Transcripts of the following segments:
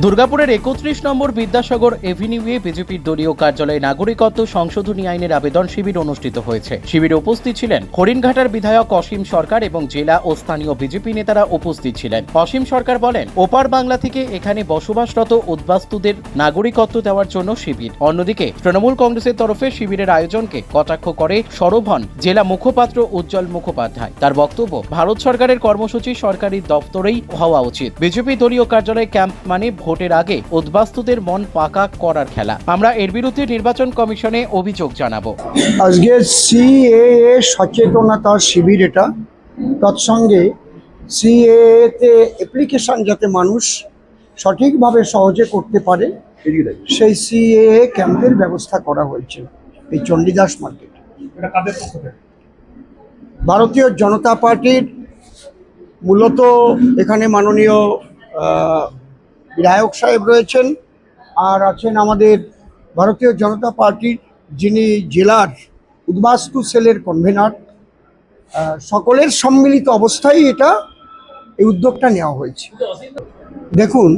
দুর্গাপুরের একত্রিশ নম্বর বিদ্যাসাগর এভিনিউয়ে বিজেপির দলীয় কার্যালয়ে নাগরিকত্ব সংশোধনী আইনের আবেদন শিবির অনুষ্ঠিত হয়েছে। শিবিরে উপস্থিত ছিলেন হরিণঘাটার বিধায়ক অসীম সরকার এবং জেলা ও স্থানীয় বিজেপি নেতারা উপস্থিত ছিলেন। অসীম সরকার বলেন, ওপার বাংলা থেকে এখানে বসবাসরত উদ্বাস্তুদের নাগরিকত্ব দেওয়ার জন্য শিবির। অন্যদিকে, তৃণমূল কংগ্রেসের তরফে শিবিরের আয়োজনকে কটাক্ষ করে সরব হন জেলা মুখপাত্র উজ্জ্বল মুখোপাধ্যায়। তার বক্তব্য, ভারত সরকারের কর্মসূচি সরকারি দপ্তরেই হওয়া উচিত। বিজেপি দলীয় কার্যালয়ে ক্যাম্প মানে ভোটের আগে উদ্বাস্তুদের মন পাকা করার খেলা। আমরা এর বিরুদ্ধে নির্বাচন কমিশনে অভিযোগ জানাব। আজকে সিএএ সচেতনতা শিবির এটা। তৎসঙ্গে সিএএতে অ্যাপ্লিকেশন যাতে মানুষ সঠিকভাবে সহজে করতে পারে সেই সিএএ ক্যাম্পের ব্যবস্থা করা হয়েছে এই চণ্ডীদাস মার্কেট। ভারতীয় জনতা পার্টির মূলত এখানে মাননীয় বিধায়ক সাহেব রয়েছেন আর আছেন আমাদের ভারতীয় জনতা পার্টির যিনি জেলার উদ্বাস্তু সেলের কনভেনার সকলের সম্মিলিত অবস্থায় এটা, এই উদ্যোগটা নেওয়া হয়েছে। দেখুন,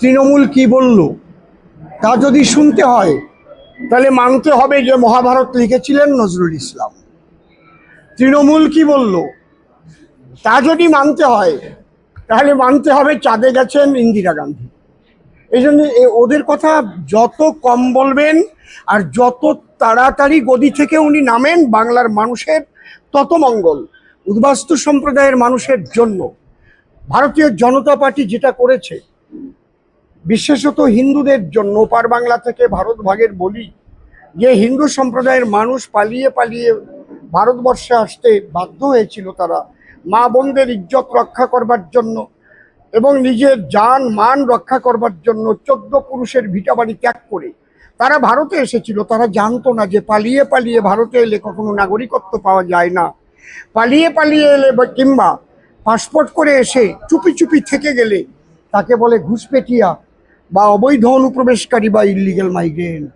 তৃণমূল কি বলল? তা যদি শুনতে হয়, তাহলে মানতে হবে যে মহাভারত লিখেছিলেন নজরুল ইসলাম। তৃণমূল কি বলল? তা যদি মানতে হয় তাহলে মানতে হবে চাঁদে গেছেন ইন্দিরা গান্ধী। এই জন্য ওদের কথা যত কম বলবেন আর যত তাড়াতাড়ি গদি থেকে উনি নামেন বাংলার মানুষের, তত মঙ্গল। উদ্বাস্তু সম্প্রদায়ের মানুষের জন্য। ভারতীয় জনতা পার্টি যেটা করেছে, বিশেষত হিন্দুদের জন্য পার বাংলা থেকে ভারত ভাগের বলি, যে হিন্দু সম্প্রদায়ের মানুষ পালিয়ে পালিয়ে ভারতবর্ষে আসতে বাধ্য হয়েছিল তারা মা বোনদের ইজ্জত রক্ষা করবার জন্য এবং নিজের যান মান রক্ষা করবার জন্য চোদ্দ পুরুষের ভিটাবাড়ি ত্যাগ করে তারা ভারতে এসেছিল। তারা জানতো না যে পালিয়ে পালিয়ে ভারতে এলে কখনো নাগরিকত্ব পাওয়া যায় না। পালিয়ে পালিয়ে এলে কিংবা পাসপোর্ট করে এসে চুপি চুপি থেকে গেলে তাকে বলে ঘুষপেটিয়া বা অবৈধ অনুপ্রবেশকারী বা ইলিগেল মাইগ্রেন্ট